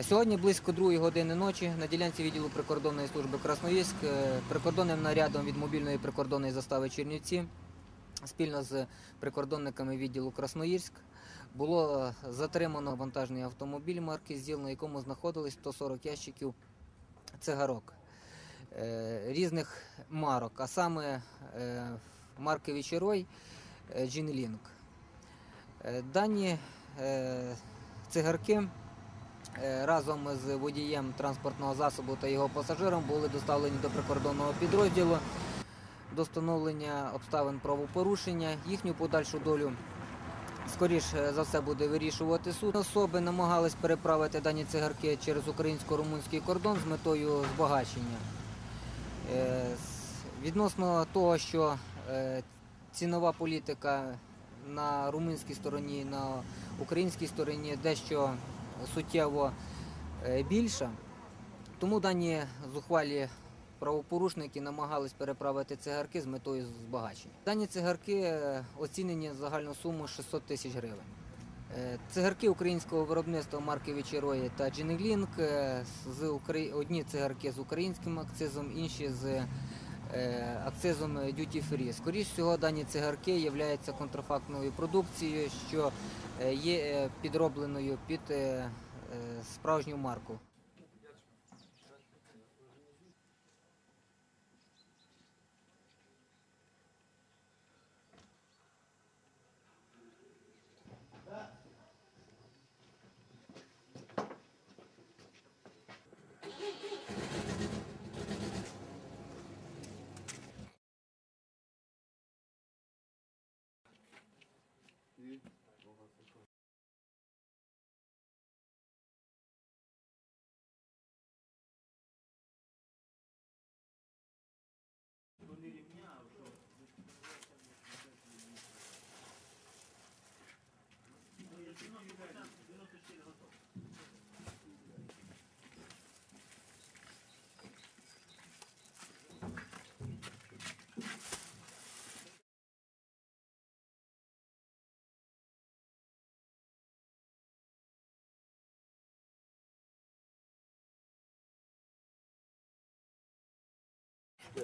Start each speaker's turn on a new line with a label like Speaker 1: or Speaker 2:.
Speaker 1: Сьогодні близько 2 години ночі на ділянці відділу прикордонної служби Красноїськ е, прикордонним нарядом від мобільної прикордонної застави Чернівці спільно з прикордонниками відділу Красноїрськ було е, затримано вантажний автомобіль марки ЗІЛ, на якому знаходились 140 ящиків цигарок е, різних марок, а саме марки Вічерой Джінлінг. Дані цигарки разом з водієм транспортного засобу та його пасажиром були доставлені до прикордонного підрозділу до встановлення обставин правопорушення. Їхню подальшу долю скоріше за все буде вирішувати суд. Особи намагались переправити дані цигарки через українсько-румунський кордон з метою збагачення. Е, Відносно того, що е, цінова політика на румунській стороні, на українській стороні дещо суттєво е, більша, тому дані зухвалі правопорушники намагались переправити цигарки з метою збагачення. Дані цигарки е, оцінені за загальну суму 600 тисяч гривень. Е, Цигарки українського виробництва марки Вічерої та Украї... одні цигарки з українським акцизом, інші з акцизом Duty Free. Скоріше всього, дані цигарки є контрафактною продукцією, що е, є е, підробленою під е, е, справжню марку. Thank you. Yeah.